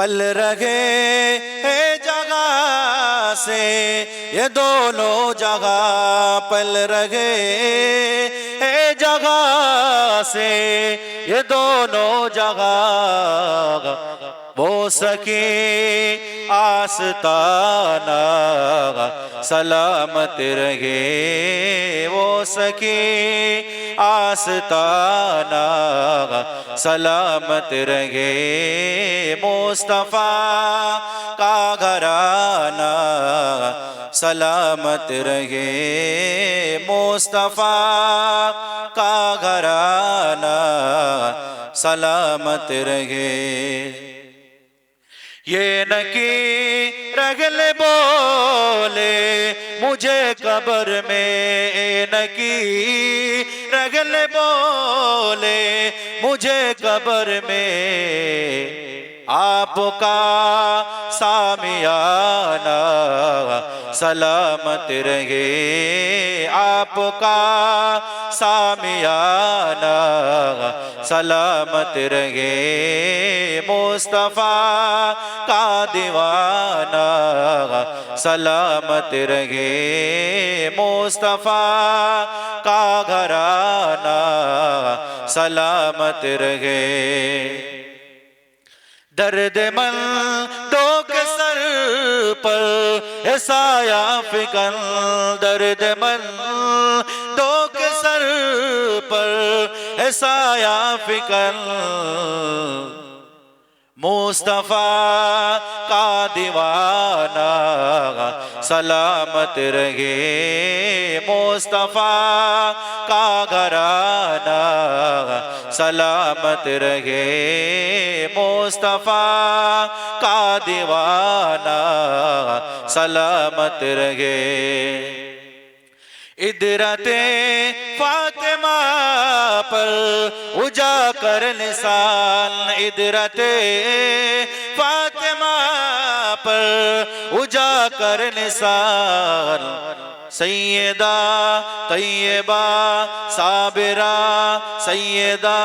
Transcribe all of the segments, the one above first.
پل رہے ہے جگہ سے، یہ دونوں جگہ پل رہے ہے جگہ سے، یہ دونوں جگہ بو سکے آستانہ سلامت رہے وہ سکی آستانہ سلامت رہے مصطفیٰ کا گھرانہ سلامت رہے مصطفیٰ کا گھرانہ سلامت رہے نکی رگل بولے مجھے قبر میں نکی رگل بولے مجھے قبر میں آپ کا سامیانہ سلامت رہے آپ کا سامیانہ سلامت رہے مصطفیٰ کا دیوانہ سلامت رہے مصطفیٰ کا گھرانہ سلامت رہے दर्द मन दो के सर पर ऐसाया फिकन दर्द मन दो के सर पर ऐसाया फिकन मुस्तफ़ा का दीवाना सलामत रहे मुस्तफ़ा का घराना सलामत रहे मुस्तफ़ा का दीवाना सलामत रहे इदरते فاطمہ پر اجا کر نسان ادرت فاطمہ پر اجا کر نسان سیدہ، طیبہ، صابرہ، سیدہ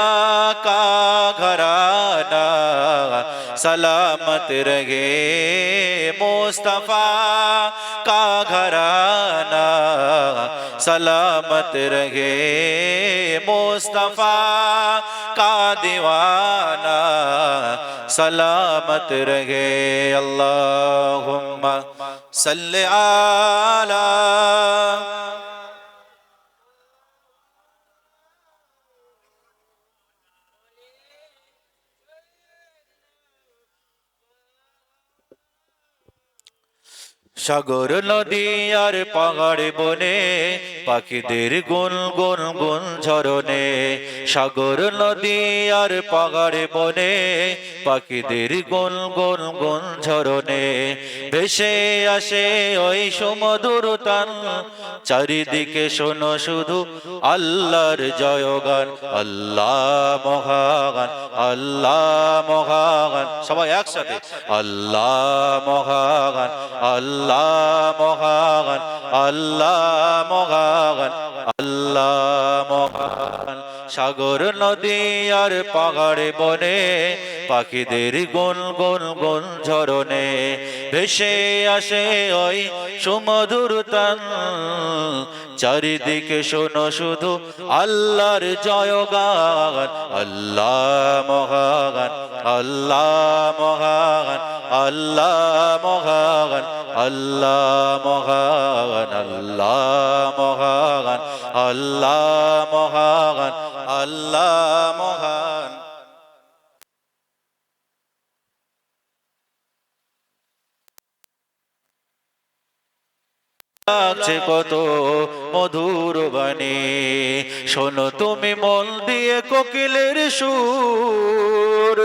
کا گھرانہ۔ سلامت رہے مصطفیٰ کا گھرانہ۔ سلامت رہے مصطفیٰ کا دیوانہ سلامت رہے۔ اللہم صلی علی সাগর নদী আর পাহাড় বনে, পাখিদের গুন গুন গুন ঝরনে। সাগর নদী আর পাহাড় বনে, পাখিদের গুন গুন গুন ঝরনে। ভেসে আসে ওই সমধুর তান চারিদিকে শোনো শুধু আল্লাহর জয়গান। আল্লাহ মহাগান আল্লাহ মহাগান, সবাই একসাথে। আল্লাহ মহাগান, আল্লাহ আল্লাহ আল্লাহ মহাগান সাগর, নদী আর পাহাড়ে বনে, পাখিদের গুন গোল গোল ঝরনে ভেসে আসে ওই সুমধুর তান চারিদিকে শোনো শুধু আল্লাহর জয়গান, আল্লাহ মহাগান আল্লাহ মহাগান আল্লাহ মহাগান আল্লাহ মহাগান আল্লাহ মহাগান আল্লাহ মহাগান, আল্লাহ মহান লাগছে কত মধুর বাণী। শোনো তুমি মন দিয়ে কোকিলের সুর।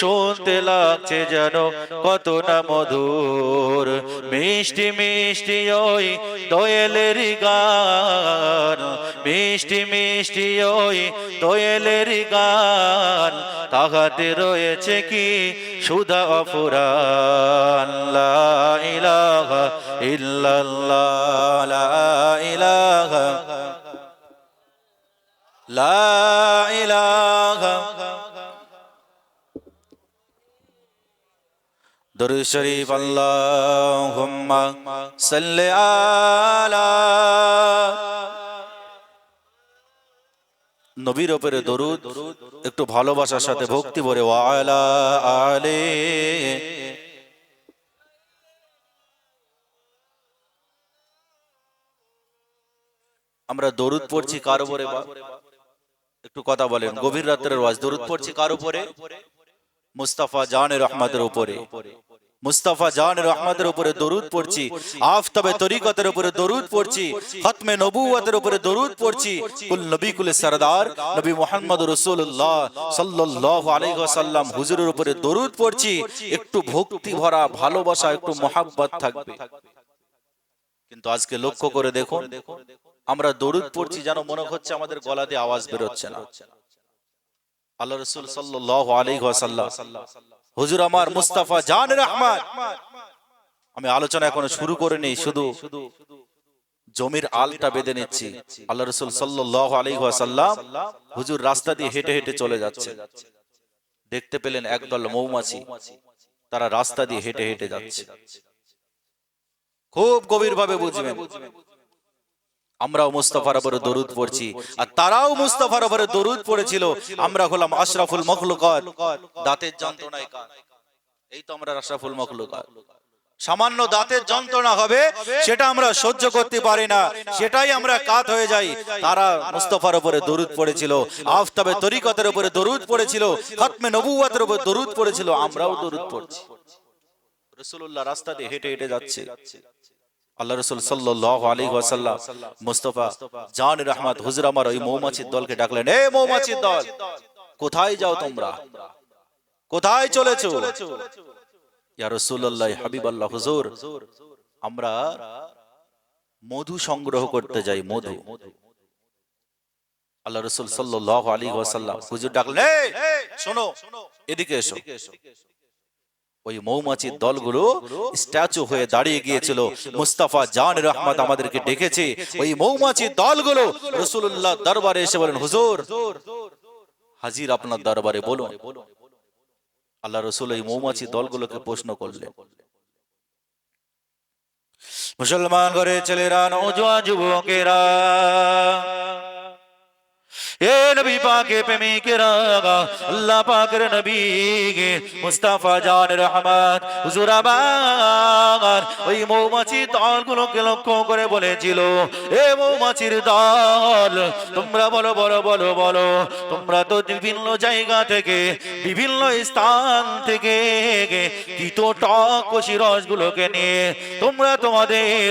শুনতে লাগছে যেন কত না মধুর। মিষ্টি মিষ্টি ওই দোয়েলের গান। মিষ্টি মিষ্টি ওই দোয়েলের গান। তাহাতে রয়েছে কি সুধা লা ইলাহা ইল্লাল্লাহ। লা ইলাহা লা ইলাহা দরুদ শরীফ আল্লাহুম্মা সাল্লি আলা নবীর ওপরে দরুদ, একটু ভালোবাসার সাথে ভক্তি ভরে ওয়ালা আলে আমরা দরুদ পড়ছি কার উপরে একটু কথা বলেন গভীর রাত্রের ওয়াজ দরুদ পড়ছি কার উপরে? মুস্তাফা জানের রহমতের উপরে। মুস্তাফা জান রহমতের উপরে দরুদ পড়ছি। আফতাবে তরিকতের উপরে দরুদ পড়ছি। খতমে নবুয়তের উপরে দরুদ পড়ছি। কুল নবী কুল সরদার নবী মোহাম্মদ রসুল্লাহ সাল্লাল্লাহু আলাইহি ওয়াসাল্লাম হুজুরের উপরে দরুদ পড়ছি। একটু ভক্তি ভরা ভালোবাসা একটু মোহাব্বত থাকবে। কিন্তু আজকে লক্ষ্য করে দেখুন আমরা দরুদ পড়ছি যেন মনে হচ্ছে আমাদের গলা দিয়ে আওয়াজ বেরোচ্ছে না। আল্লাহ রসুল আলাইহি হুজুর আমার মুস্তাফা জান রহমান। আমি আলোচনা এখনও শুরু করে নেই শুধু জমির আলটা বেঁধে নিচ্ছি। আল্লাহ রসুল সাল্লাল্লাহু আলাইহি ওয়াসাল্লাম হুজুর রাস্তা দিয়ে হেঁটে হেঁটে চলে যাচ্ছে। দেখতে পেলেন একদল মৌমাছি। তারা রাস্তা দিয়ে হেঁটে হেঁটে যাচ্ছে। খুব গভীর গভীরভাবে বুঝবেন। আমরাও মুস্তাফার উপরে দরুদ পড়ছি। আর তারাও মুস্তাফার উপরে দরুদ পড়েছিল। আমরা হলাম আশরাফুল মখলুকাত। দাঁতের যন্ত্রণায় কান এই তো আমরা আশরাফুল মখলুকাত। সামান্য দাঁতের যন্ত্রণা হবে, সেটা আমরা সহ্য করতে পারি না। সেটাই আমরা কাত হয়ে যাই। তারা মুস্তফার উপরে দরুদ পড়েছিল। আফতাবে তরিকতের উপরে দরুদ পড়েছিল। খতমে নবুয়াতের উপরে দরুদ পড়েছিল। আমরাও দরুদ পড়ছি। রসুল্লাহ রাস্তা দিয়ে হেঁটে হেঁটে যাচ্ছে। আল্লাহ রসুল সাল্লাহ আলী মুস্তফা জান রহমত হুজুর আমার ওই মৌমাছির দলকে ডাকলেন এ মৌমাছির দল কোথায় যাও তোমরা? কোথায় চলেছো? রসুল্লাহ হুজুর আমরা মধু সংগ্রহ করতে যাই মধু। আল্লাহ রসুল সাল্লাহ আলী হুজুর ডাকলেন "এই, শোনো এদিকে এসো। ওই মৌমাছির দলগুলো স্ট্যাচু হয়ে দাঁড়িয়ে গিয়েছিল। মুস্তাফা জান রহমত আমাদেরকে ডেকেছে। ওই মৌমাছির দলগুলো রসুল্লাহ দরবারে এসে বলেন হুজুর হাজির আপনার দরবারে বলুন। আল্লাহ রসুল এই মৌমাছি দলগুলোকে প্রশ্ন করলেন। মুসলমান ঘরে ছেলেরা নৌজওয়ান যুবকেরা নবী পাকে প্রেমিকেরা আল্লাহ পাকের নবী মুস্তাফা জান রহমান হুজুর আমার ওই মৌমাছি দলগুলোকে লক্ষ্য করে বলেছিল, এ মৌমাছির দল, তোমরা বলো বলো বলো বলো, তোমরা তো বিভিন্ন জায়গা থেকে, বিভিন্ন স্থান থেকে তিতো টক কষি রসগুলোকে নিয়ে, তোমরা তোমাদের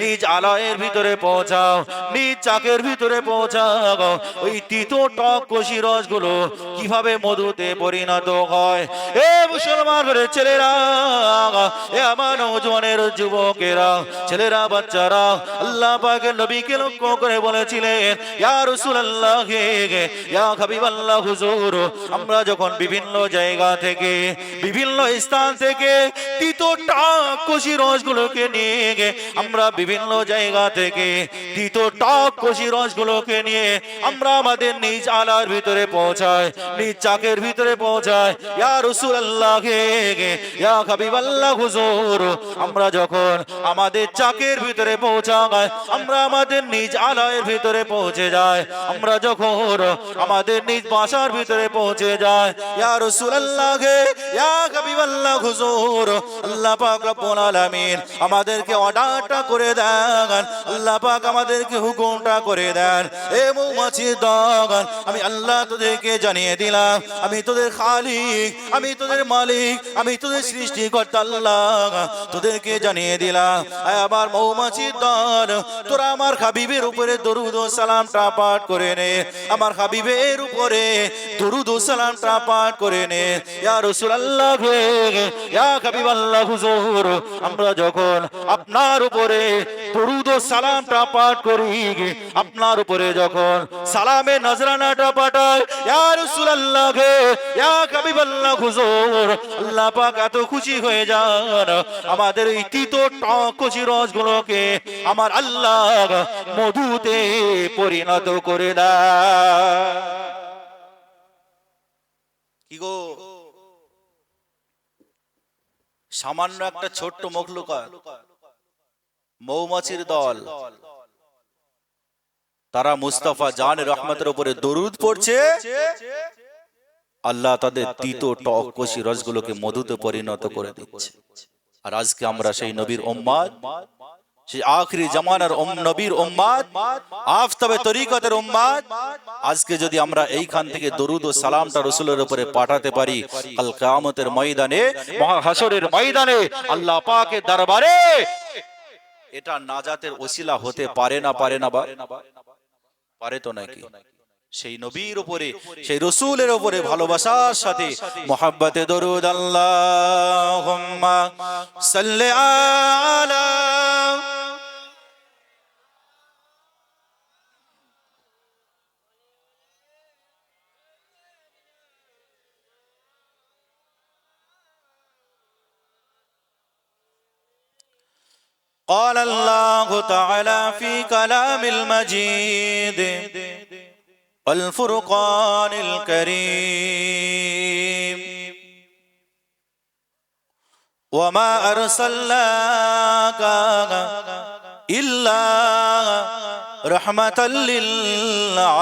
নিজ আলয়ের ভিতরে পৌঁছাও, নিজ চাকের ভিতরে পৌঁছাও ওই তিতো টক কষি রসগুলো কীভাবে মধুতে পরিণত হয়? এ মুসলমান ছেলেরা, এ আমার যুবকেরা, ছেলেরা, বাচ্চারা, আল্লাহ নবীকে লক্ষ্য করে বলেছিলেন, ইয়া হুজুর, আমরা যখন বিভিন্ন জায়গা থেকে, বিভিন্ন স্থান থেকে তিতো টক কষি রসগুলোকে নিয়ে আমরা বিভিন্ন জায়গা থেকে তিতো টক কষি রসগুলোকে নিয়ে, আমরা আমাদের নিজ আলার ভিতরে পৌঁছায়, নিজ চাকের ভিতরে পৌঁছায়। ইয়া ইয়া হুজুর, আমরা যখন আমাদের চাকের ভিতরে পৌঁছায়, আমরা আমাদের নিজ আলয়ের ভিতরে পৌঁছে আমরা যখন আমাদের নিজ বাসার ভিতরে পৌঁছে ইয়া ইয়া হুজুর, আল্লাহ পাক রব্বুল আলামিন আমাদেরকে অর্ডারটা করে দেন, আল্লাহ পাক আমাদেরকে হুকুমটা করে দেন। এ মৌমাছি দগান আমি আল্লাহ তোদেরকে জানিয়ে দিলাম, আমি তোদের খালিক, আমি তোদের মালিক, আমি তোদের সৃষ্টিকর্তা আল্লাহ। তোদেরকে জানিয়ে দিলাম, আয় আমার মৌমাছি দল, তোরা আমার হাবিবের উপরে দরুদ ও সালামটা পাঠ করে নে। আমার হাবিবের উপরে দরুদ ও সালামটা পাঠ করে নে। ইয়া রাসূলুল্লাহ ইয়া হাবিবাল্লাহ হুজুর, আমরা যখন আপনার উপরে দরুদ ও সালামটা পাঠ করি, আপনার উপরে যখন সালামে নজরানাটা পাঠায়। হুজুর, আল্লাহ পাক এত খুশি হয়ে যান। আমাদের এই তিতো রসগুলোকে আমার আল্লাহ মধুতে পরিণত করে দেয়। কি গো? সামান্য একটা ছোট্ট মখলুকা মৌমাছির দল। তারা মুস্তাফা জান রহমতের উপরে দরুদ পড়ছে। আল্লাহ তাদের তিতো টক কষি রসগুলোকে মধুতে পরিণত করে দিচ্ছে। আর আজকে আমরা সেই নবীর উম্মাদ, সেই আখরি জামানার ওম- নবীর উম্মাদ, আফতাবে তরিকতের উম্মাদ, আজকে যদি আমরা এইখান থেকে দরুদ ও সালামটা রসুলের উপরে পাঠাতে পারি, কাল কিয়ামতের ময়দানে মহাহাসরের ময়দানে আল্লাহ দরবারে, এটা নাজাতের ওসিলা হতে পারে না পারে না বা? পারে তো নাকি? সেই নবীর উপরে সেই রসুলের উপরে ভালোবাসার সাথে মোহাব্বতে দরুদ আল্লাহ সাল্লে আলা قال الله تعالى في كلام المجيد والفرقان الكريم. وما أرسلناك إلا رحمة للعالمين.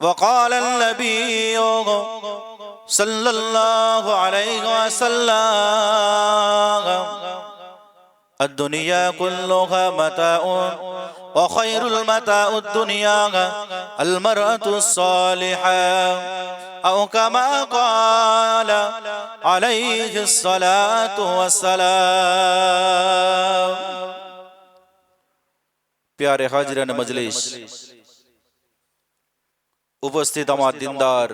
وقال النبي صلی اللہ علیہ وسلم. الدنيا كلها متاع وخير المتاع الدنيا. المرأة الصالحة او کما قال علیہ الصلاة والسلام. پیارے حاضرین مجلس اپستت ہمارے دندار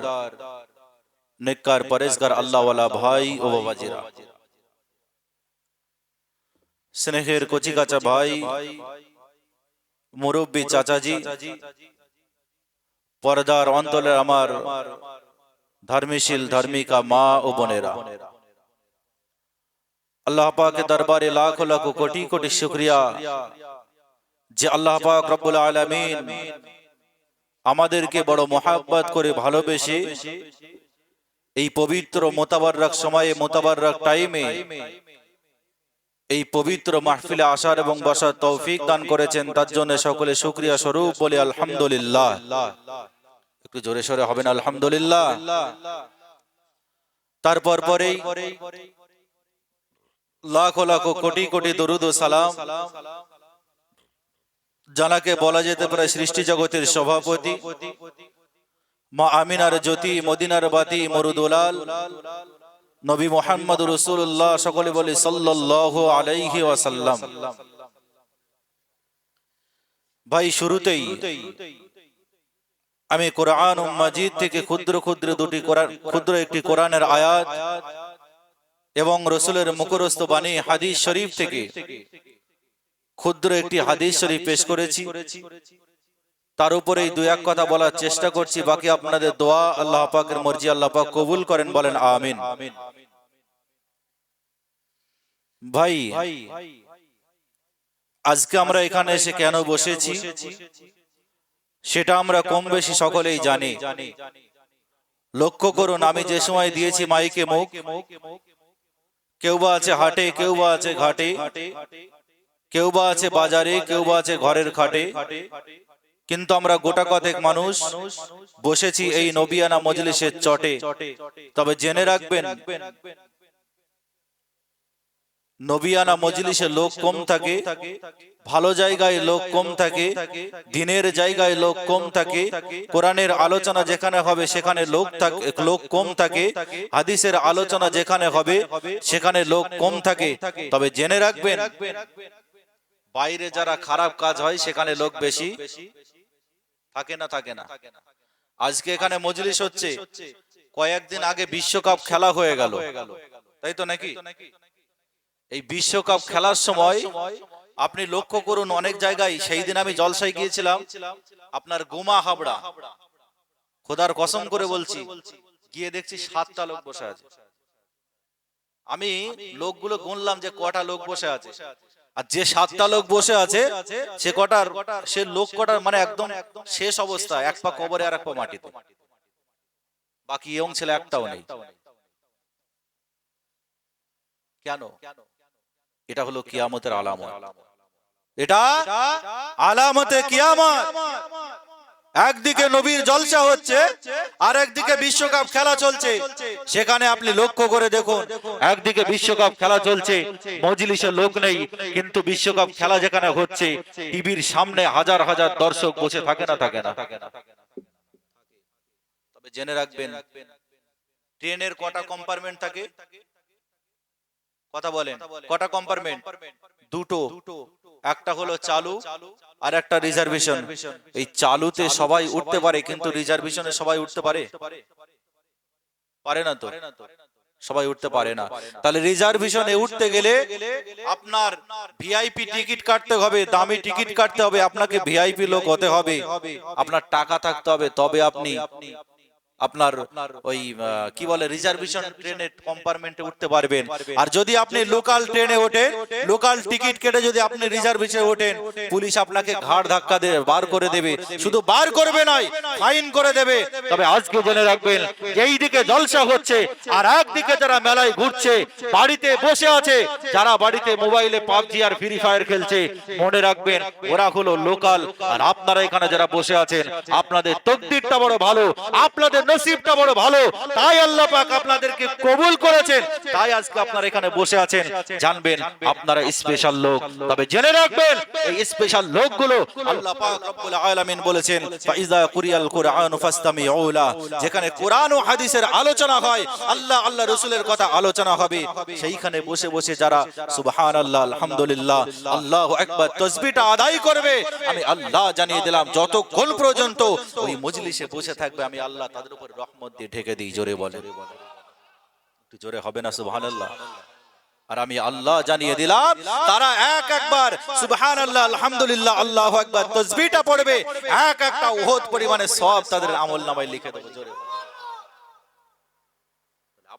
নেককার পরেশগার আল্লাহওয়ালা ভাই ও বাবাজিরা। স্নেহের কচি কাচা ভাই মুরব্বী চাচাজি পর্দার অন্তলের আমার ধর্মীশীল ধর্মিকা মা ও বোনেরা। আল্লাহ পাকে দরবারে লাখ লাখ কোটি কোটি শুক্রিয়া। যে আল্লাহ পাক রব্বুল আলামিন আমাদেরকে বড় মোহাব্বত করে ভালোবেসে এই পবিত্র মোতাবারক সময়ে, মোতাবারক টাইমে এই পবিত্র মাহফিলে আসার এবং বসার তৌফিক দান করেছেন। তার জন্য সকলে শুক্রিয়া স্বরূপ বলে আলহামদুলিল্লাহ। একটু জোরে সরে হবেন, আলহামদুলিল্লাহ। তারপর পরেই লাখো লাখো কোটি কোটি দরুদ সালাম। জানাকে বলা যেতে পারে সৃষ্টি জগতের সভাপতি। মা আমিনার জ্যোতি, মদিনার বাতি, মরুদুলাল। নবী মোহাম্মদ রসুল্লাহ সকলে বলে সাল্লাহ আলাইহি ওয়াসাল্লাম। ভাই, শুরুতেই আমি কোরআন মাজিদ থেকে ক্ষুদ্র ক্ষুদ্র দুটি ক্ষুদ্র একটি কোরআনের আয়াত এবং রসুলের মুখরস্থ বাণী হাদিস শরীফ থেকে ক্ষুদ্র একটি হাদিস শরীফ পেশ করেছি। তার উপরেই দু এক কথা বলার চেষ্টা করছি, বাকি আপনাদের দোয়া আল্লাহ পাকের মর্জি আল্লাহ পাক কবুল করেন, বলেন আমিন। ভাই, আজকে আমরা এখানে এসে কেন বসেছি? সেটা আমরা কম বেশি সকলেই জানি। লক্ষ্য করুন, আমি যে সময় দিয়েছি মাইকে মুখ, কেউ বা আছে হাটে, কেউ বা আছে ঘাটে, কেউ বা আছে বাজারে, কেউ বা আছে ঘরের খাটে কিন্তু আমরা গোটা কতেক মানুষ বসেছি এই নবিয়ানা মজলিসের চটে। তবে জেনে রাখবেন, নবিয়ানা মজলিসে লোক কম থাকে, ভালো জায়গায় লোক কম থাকে, দিনের জায়গায় লোক কম থাকে, কোরআনের আলোচনা যেখানে হবে সেখানে লোক থাকে, লোক কম থাকে, হাদিসের আলোচনা যেখানে হবে সেখানে লোক কম থাকে। তবে জেনে রাখবেন, বাইরে যারা খারাপ কাজ হয় সেখানে লোক বেশি থাকে না থাকে না। আজকে এখানে মজলিস হচ্ছে। কয়েকদিন আগে বিশ্বকাপ খেলা হয়ে গেল। তাই তো নাকি? এই বিশ্বকাপ খেলার সময় আপনি লক্ষ্য করুন অনেক জায়গায় সেই দিন আমি জলসায় গিয়েছিলাম। আপনার গোমা হাবড়া। খোদার কসম করে বলছি। গিয়ে দেখছি সাতটা লোক বসে আছে। আমি লোকগুলো গুনলাম যে কটা লোক বসে আছে। আর যে সাতটা লোক বসে আছে সে কটার সে লোক কটার মানে একদম শেষ অবস্থা এক পা কবরে আর এক পা মাটিতে। বাকি ইয়ং ছেলে একটাও নেই। কেন? এটা হলো কিয়ামতের আলামত। এটা আলামতে কিয়ামত। একদিকে নবীর জলসা হচ্ছে আর একদিকে বিশ্বকাপ খেলা চলছে। সেখানে আপনি লক্ষ্য করে দেখুন, একদিকে বিশ্বকাপ খেলা চলছে, মজলিসে লোক নেই, কিন্তু বিশ্বকাপ খেলা যেখানে হচ্ছে, টিভির সামনে হাজার হাজার দর্শক বসে থাকে না থাকে না। তবে জেনে রাখবেন, ট্রেনের কটা কম্পার্টমেন্ট থাকে? কথা বলেন, কটা কম্পার্টমেন্ট? দুটো। একটা হলো চালু আর একটা রিজার্ভেশন এই চালুতে সবাই উঠতে পারে কিন্তু রিজার্ভেশনে সবাই উঠতে পারে। পারে। না তো? সবাই উঠতে পারে না। তাহলে রিজার্ভেশনে উঠতে গেলে আপনার ভিআইপি টিকিট কাটতে হবে দামি টিকিট কাটতে হবে আপনাকে ভিআইপি লোক হতে হবে আপনার টাকা থাকতে হবে তবে আপনি। আপনার ওই কি বলে রিজার্ভেশন ট্রেনের কম্পার্টমেন্টে উঠতে পারবেন। আর যদি আপনি লোকাল ট্রেনে ওঠেন লোকাল টিকিট কেটে যদি আপনি রিজার্ভেশনে ওঠেন পুলিশ আপনাকে ঘাড় ধাক্কা দেবে বার করে দেবে। শুধু বার করবে নয় ফাইন করে দেবে। তবে আজকে জেনে রাখবেন এই দিকে জলসা হচ্ছে আর একদিকে যারা মেলায় ঘুরছে বাড়িতে বসে আছে যারা বাড়িতে মোবাইলে পাবজি আর ফ্রি ফায়ার খেলছে মনে রাখবেন ওরা হলো লোকাল আর আপনারা এখানে যারা বসে আছেন আপনাদের তকদিরটা বড় ভালো আপনাদের নসিবটা বড় ভালো। তাই আল্লাহ পাক আপনাদেরকে কবুল করেছেন। তাই আজকে আপনারা এখানে বসে আছেন। জানবেন আপনারা স্পেশাল লোক। তবে জেনে রাখবেন, এই স্পেশাল লোকগুলো আল্লাহ পাক রব্বুল আলামিন বলেছেন, ফাইজা কুরিয়াল কুরআন ফাসতামিউ লা। যেখানে কোরআন ও হাদিসের আলোচনা হয়, আল্লাহ আল্লাহ রাসূলের কথা আলোচনা হবে। সেইখানে বসে বসে যারা, সুবহানাল্লাহ, আলহামদুলিল্লাহ, আল্লাহু আকবার, তাসবিহটা আদায় করবে। আমি আল্লাহ জানিয়ে দিলাম, যতক্ষণ পর্যন্ত ওই মজলিসে বসে থাকবে, আমি আল্লাহ তাদের রহমত দিয়ে ঢেকে দিই, জোরে বলে একটু জোরে হবে না, সুবহানাল্লাহ আর আমি আল্লাহ জানিয়ে দিলাম, তারা এক একবার, সুবহানাল্লাহ, আলহামদুলিল্লাহ, আল্লাহ একবার তসবিটা পড়বে, এক একটা ওহদ পরিমাণে সব তাদের আমল নামায় লিখে দেবো, জোরে।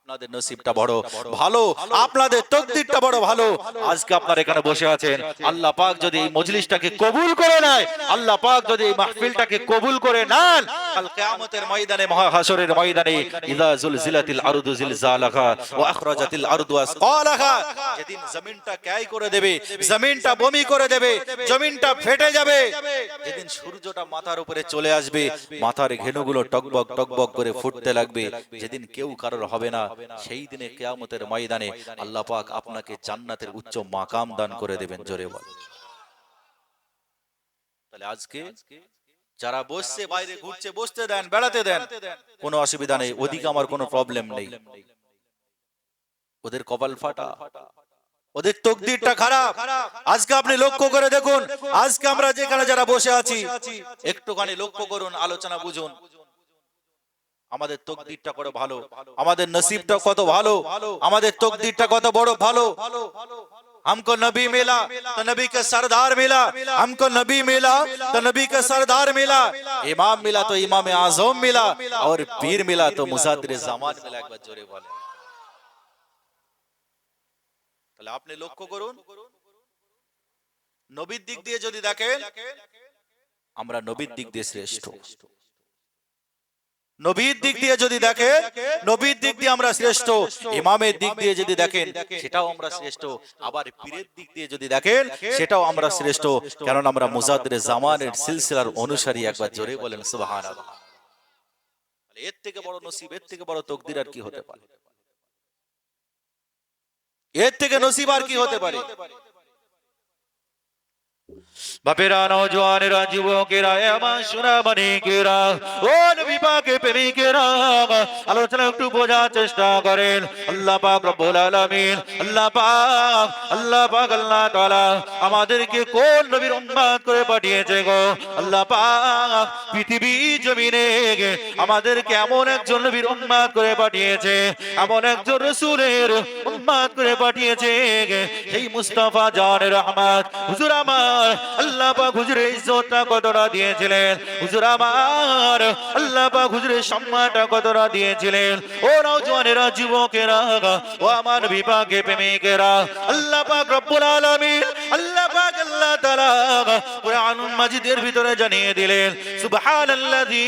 আপনাদের নসিবটা বড় ভালো আপনাদের তকদিরটা বড় ভালো। আজকে আপনারা এখানে বসে আছেন। আল্লাহ পাক যদি এই মজলিসটাকে কবুল করে নেয় আল্লাহ পাক যদি এই মাহফিলটাকে কবুল করে নেন কাল কিয়ামতের ময়দানে মহাহাশরের ময়দানে ইযা জুলজিলাতিল আরদু জিলজালাহা ওয়া আখরাজাতিল আরদু আসকালাহা যেদিন জমিনটা ক্যাই করে দেবে জমিনটা বমি করে দেবে জমিনটা ফেটে যাবে যেদিন সূর্যটা মাথার উপরে চলে আসবে মাথার ঘেনুগুলো টকবক টকবক করে ফুটতে লাগবে যেদিন কেউ কারোর হবে না সেই দিনে কেয়ামতের ময়দানে আল্লাহ পাক আপনাকে জান্নাতের উচ্চ মাকাম দান করে দেবেন জোরে বল তাহলে আজকে যারা বসছে বাইরে ঘুরছে বসতে দেন বেড়াতে দেন কোনো অসুবিধা নেই ওদিকে আমার কোনো প্রবলেম নেই। ওদের কপাল ফাটা। ওদের তকদিরটা খারাপ। আজকে আপনি লক্ষ্য করে দেখুন আজকে আমরা যেখানে যারা বসে আছি একটুখানি লক্ষ্য করুন আলোচনা বুঝুন। আমাদের তকদিরটা কত ভালো আমাদের নসিবটা কত ভালো আমাদের তকদিরটা কত বড় ভালো हमको नबी मिला तो नबी का सरदार मिला हमको नबी मिला तो नबी का सरदार मिला इमाम मिला तो इमाम आजम मिला और पीर मिला तो मुसादिर জামান মিলা একবার জোরে বলে তাহলে আপনি লক্ষ্য করুন নবীর দিক দিয়ে যদি দেখেন আমরা নবীর দিক দিয়ে শ্রেষ্ঠ নবীর দিক দিয়ে যদি দেখেন নবীর দিক দিয়ে আমরা শ্রেষ্ঠ ইমামের দিক দিয়ে যদি দেখেন সেটাও আমরা শ্রেষ্ঠ আবার পীরের দিক দিয়ে যদি দেখেন সেটাও আমরা শ্রেষ্ঠ কারণ আমরা মুজাদ্দের জামানের সিলসিলার অনুসারী একবার জোরে বলেন তাহলে এর থেকে বড় নসিব এর থেকে বড় তকদির আর কি হতে পারে? এর থেকে নসিব আর কি হতে পারে? বাপেরা নজওয়ানেরা যুবকেরা এমন সোনা মানিকেরা ও নবী পাকে প্রেমিকেরা। আলোচনা একটু বোঝার চেষ্টা করেন। আল্লাহ পাক রব্বুল আলামিন, আল্লাহ পাক আল্লাহ পাক, আল্লাহ তাআলা আমাদেরকে কোন নবীর উম্মত করে পাঠিয়েছে গো? আল্লাহ পাক, পৃথিবী জমিনে আমাদেরকে এমন একজন নবীর উম্মত করে পাঠিয়েছে, এমন একজন রাসূলের উম্মত করে পাঠিয়েছে সেই মুস্তাফা জান রহমত, হুজুর আমার আল্লাহ পাক হুজুরের ইজ্জতটা কতটা দিয়েছিলেন? হুজুর আমার, আল্লাহ পাক হুজুরের সম্মানটা কতটা দিয়েছিলেন? ও নওজওয়ানেরা যুবকেরা, ও আমার বিপাকে প্রেমিকেরা, আল্লাহ পাক রব্বুল আলামিন, আল্লাহ পাক আল্লাহ তাআলা কোরআনুল মাজিদের ভিতরে জানিয়ে দিলেন, সুবহানাল্লাযী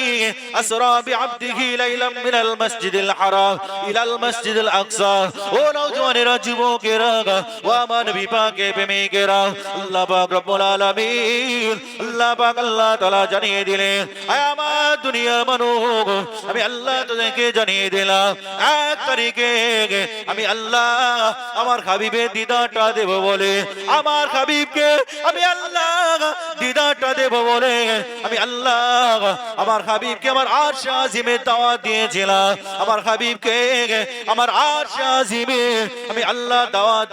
আসরা বিআবদিহি লাইলাম মিনাল মাসজিদিল হারাম ইলাল মাসজিদিল আকসা। ও নওজওয়ানেরা যুবকেরা, ও আমার পাকে প্রেমিকেরা, আল্লাহ পাক রব্বুল আলামিন আল্লাহ জানিয়ে আমার দুনিয়ার মানুষ, আমি আল্লাহ জানিয়ে দিলাম আমি আল্লাহ আমার হাবিবের দিদাটা দেব বলে, আমার হাবিবকে আমি দিদাটা দেব বলে আমি আল্লাহ আমার হাবিবকে আমার দিয়েছিলাম। আমার হাবিবকে আমার আমি আল্লাহ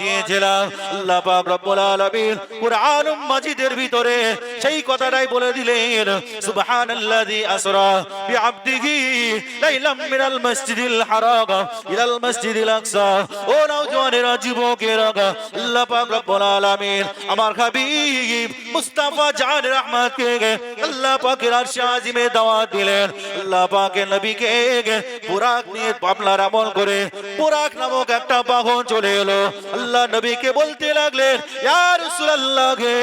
দিয়েছিলাম। আল্লাহ রব্বুল আলামিন কুরআন মাজিদের ভিতরে সেই কথাটাই বলে দিলেন, সুবহানাল্লাযী আসরা বিআবদিহি লাইলাম মিনাল মাসজিদিল হারাম ইলাল মাসজিদিল আকসা। ও নওজওয়ানেরা যুবকেরা, আল্লাহ পাক রব্বুল আলামিন আমার হাবিব মুস্তাফা জান রহমতকে আল্লাহ পাকের আরশ আজিমে দাওয়াত দিলেন। আল্লাহ পাকের নবীকে পুরাক নিয়ে আপনার আমল করে পুরাক নামক একটা বাহন চলে এলো। আল্লাহ নবীকে বলতে লাগলেন, ইয়া রাসূলুল্লাহ গে,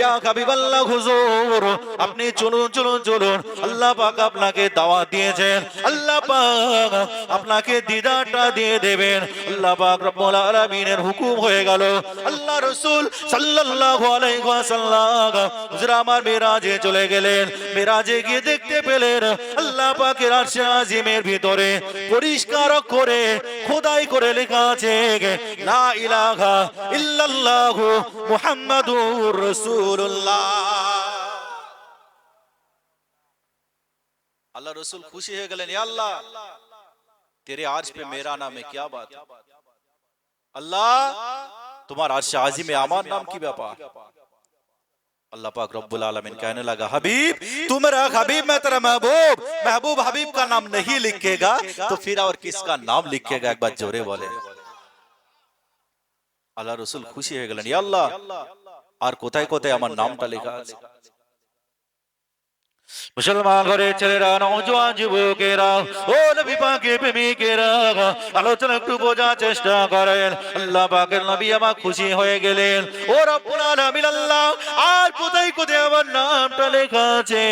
ইয়া হাবিবাল্লাহ হুজুর, আপনি চলুন চলুন চলুন। আল্লাহ পাক আপনাকে দাওয়াত দিয়েছেন। আল্লাহ পাক আপনাকে দিদারটা দিয়ে দেবেন। আল্লাহ পাক রব্বুল আলামিনের হুকুম হয়ে গেল। আল্লাহ রাসূল সাল্লাল্লাহু আলাইহি রসুল খুশি হয়ে গেলেন আল্লাহ, তেরে আজ পে মেরা নামে কিয়া বাত? আল্লাহ, তোমার আজ আজিমে আমার নাম কি ব্যাপার? अल्लाह पाक रब्बुल आलमीन कहने लगा हबीब तू मेरा हबीब मैं तेरा महबूब महबूब हबीब का नाम नहीं लिखेगा तो फिर और किसका नाम लिखेगा एक बार जोरे बोले আল্লাহ রসুল খুশি হয়ে গেলেন ইয়া আল্লাহ আর কোথায় কোথায় আমার নামটা লেখা আছে মুসলমান ঘরের ছেলেরা, নওজোয়ান যুবকেরা, ও নবী পাকে প্রেমিকেরা, আলোচনা একটু বোঝার চেষ্টা করেন। আল্লাহ পাকের নবী আমার খুশি হয়ে গেলেন। ও রব্বুল আলামিন, আল্লাহ আর কোথায় কোথায় আমার নামটা লেখা আছে?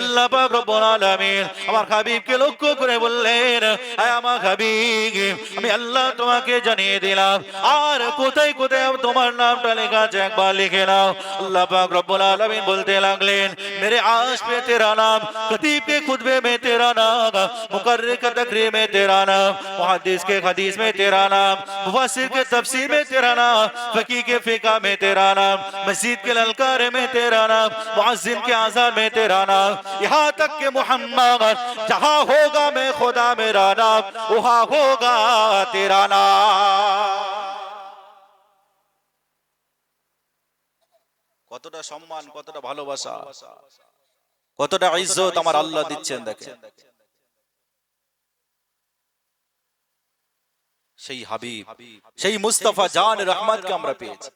আল্লাহ পাক রব্বুল আলামিন আমার হাবিবকে লক্ষ্য করে বললেন, আয় আমার হাবিব, আমি আল্লাহ তোমাকে জানিয়ে দিলাম। আর কোথায় কোথায় তোমার নামটা লেখা আছে একবার লিখে নাও। আল্লাহ পাক রব্বুল আলামিন বলতে লাগলেন, মেরে আশ میں تیرا نام، خطیب کے خطبے میں تیرا نام، مقرر کا تقریب میں تیرا نام، محدث کے خدیث میں تیرا نام، مفسر کے تفسیر میں تیرا نام فقی کے فقہ میں تیرا نام، مسجد کے للکارے میں تیرا نام، معظم کے آزار میں تیرا نام، یہاں تک کہ محمد، جہاں ہوگا میں خدا میرا نام، وہاں ہوگا تیرا نام۔ কতটা সম্মান بھالو بسا কতটা ইজ্জত আমার আল্লাহ দিচ্ছেন দেখেন। সেই হাবিব সেই মুস্তাফা জান রহমানকে আমরা পেয়েছি।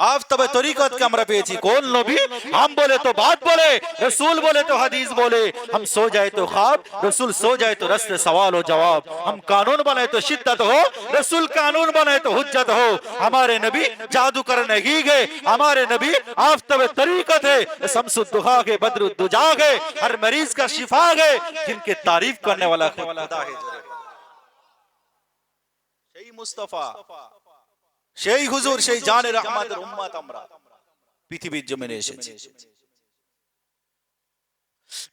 آفتاب طریقت کے ہمارا پیچھی کون نبی؟ ہم بولے تو بات بولے، رسول بولے تو حدیث بولے۔ ہم سو جائے تو خواب، رسول سو جائے تو رسل سوال و جواب۔ ہم قانون بنائے تو شدت ہو، رسول قانون بنائے تو حجت ہو۔ ہمارے نبی جادو کرنے ہی گئے، ہمارے نبی آفتاب طریقت ہے۔ سمس الدخا کے، بدر الدجا گئے ہر مریض کا شفا گئے جن کے تعریف کرنے والا خدا ہے۔ صحیح مصطفیٰ۔ সেই হুজুর সেই জানের আমাদের উম্মাত আমরা পৃথিবীর জমিনে এসেছি।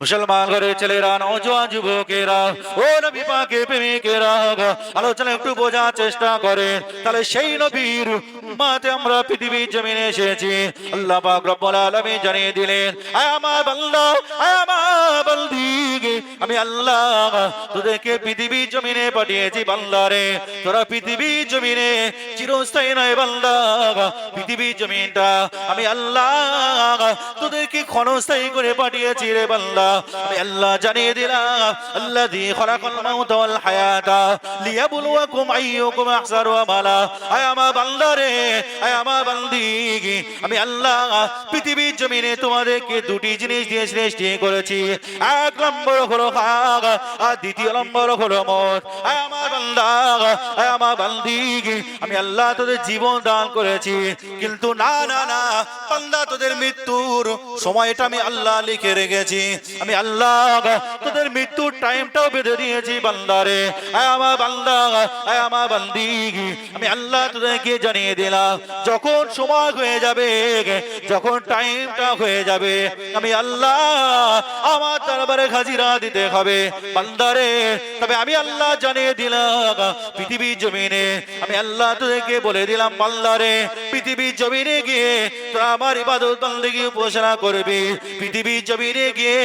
মুসলমান ঘরে ছেলেরা নজওয়ান যুবকেরা ও নবী পাকে প্রেমিকেরা আলোচনা একটু বোঝার চেষ্টা করেন তাহলে সেই নবীর মাতে আমরা পৃথিবীর জমিনে এসেছি আল্লাহ পাক রব্বুল আলামিন জানিয়ে দিলেন আয় আমার বান্দা আয় আমার বান্দি আমি আল্লাহ তোদেরকে পৃথিবীর জমিনে পাঠিয়েছি বান্দারে তোরা পৃথিবীর জমিনে চিরস্থায়ী নয় বান্দা পৃথিবীর জমিনটা আমি আল্লাহ তোদেরকে ক্ষণস্থায়ী করে পাঠিয়েছি রে বান্দা আল্লাহ। জানিয়ে দিলাম, আল্লাযী খলাকাল মাউতা ওয়াল হায়াতা। লিয়াবলুয়াকুম আইয়ুকুম আমালা আমার বান্দা রে আয় আমার আমি আল্লাহ পৃথিবীর জমিনে তোমাদেরকে দুটি জিনিস দিয়ে সৃষ্টি করেছি। এক নম্বর হলো আর দ্বিতীয় নম্বর হলো মত আমার বান্দা আমার আমি আল্লাহ তোদের জীবন দান করেছি। কিন্তু না না না, বান্দা তোদের মৃত্যুর সময়টা আমি আল্লাহ লিখে রেখেছি। আমি আল্লাহ, তোদের মৃত্যুর টাইমটাও বেঁধে দিয়েছি বান্দারে। আয় আমার বান্দা, আয় আমার বান্দিগি আমি আল্লাহ তোদেরকে জানিয়ে দিলাম, যখন সময় হয়ে যাবে, যখন টাইমটা হয়ে যাবে, আমি আল্লাহ আমার দরবারে হাজিরা দিতে হবে। বান্দারে, তবে আমি আল্লাহ জানিয়ে দিলাম, পৃথিবীর জমিনে, আমি আল্লাহ তোদেরকে বলে দিলাম, বান্দারে, পৃথিবীর জমিনে গিয়ে তোরা আমার ইবাদত বান্দিগি উপাসনা করবি। পৃথিবীর জমিনে গিয়ে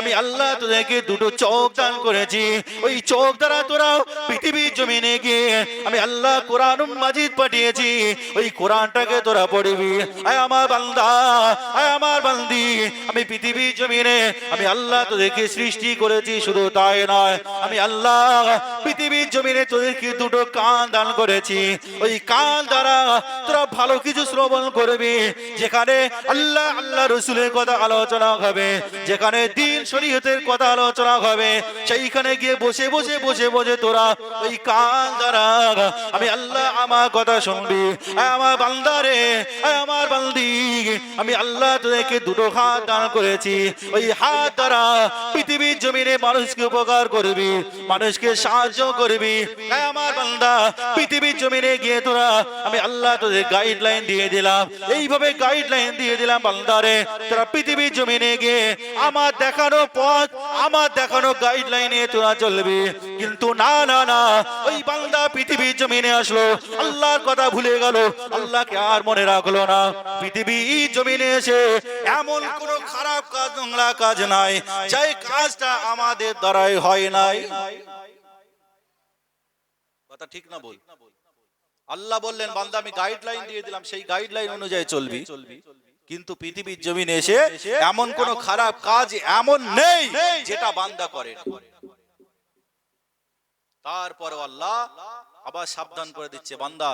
আমি আল্লাহ তোদেরকে দুটো চোখ দান করেছি। ওই চোখ দ্বারা তোরা পৃথিবীর জমিনে গিয়ে আমি আল্লাহ কোরআন মাজিদ পাঠিয়েছি। ওই কোরআনটাকে তোরা পড়বি। আয় আমার বান্দা, আয় আমার বান্দি। আমি পৃথিবীর জমিনে আমি আল্লাহ তোদেরকে সৃষ্টি করেছি, শুধু তাই নয়, আমি আল্লাহ পৃথিবীর জমিনে তোদেরকে দুটো কান দান করেছি। ওই কান দ্বারা তোরা ভালো কিছু শ্রবণ করবি, যেখানে আল্লাহ আল্লাহ রসুলের কথা আলোচনা হবে, যেখানে দিন শরীয়তের কথা আলোচনা হবে। সেইখানে গিয়ে বসে বসে বসে বসে তোরা ওই কান দ্বারা আমি আল্লাহ আমার কথা শুনবি আমার বান্দারে আমার বান্দি। আমি আল্লাহ তোদেরকে দুটো হাত দান করেছি। ওই হাত দ্বারা পৃথিবীর জমিনে মানুষকে উপকার করবি, মানুষকে সাহায্য করবি। আমার বান্দা, পৃথিবীর জমিনে গিয়ে তোরা, আমি আল্লাহ তোদের গাইডলাইন দিয়ে দিলাম। এইভাবে গাইডলাইন দিয়ে দিলাম বান্দারে তোরা পৃথিবীর জমিনে গিয়ে আমার দেখানো পথ, আমার দেখানো গাইডলাইনে তোরা চলবি। কিন্তু না না না, ওই বান্দা পৃথিবীর জমিনে আসলো, আল্লাহর কথা ভুলে গেল, আল্লাহকে আর মনে রাখল না। পৃথিবীর জমিনে এসে এমন কোন খারাপ কাজ, নোংরা কাজ নাই, যাই কাজটা আমাদের দ্বারাই হয় নাই। কথা ঠিক না বল? আল্লাহ বললেন, বান্দা আমি গাইডলাইন দিয়ে দিলাম, সেই গাইডলাইন অনুযায়ী চলবি চলবি। কিন্তু পৃথিবীর জমিনে এসে এমন কোন খারাপ কাজ এমন নেই যেটা বান্দা করে তারপর আল্লাহ আবার সাবধান করে দিচ্ছে বান্দা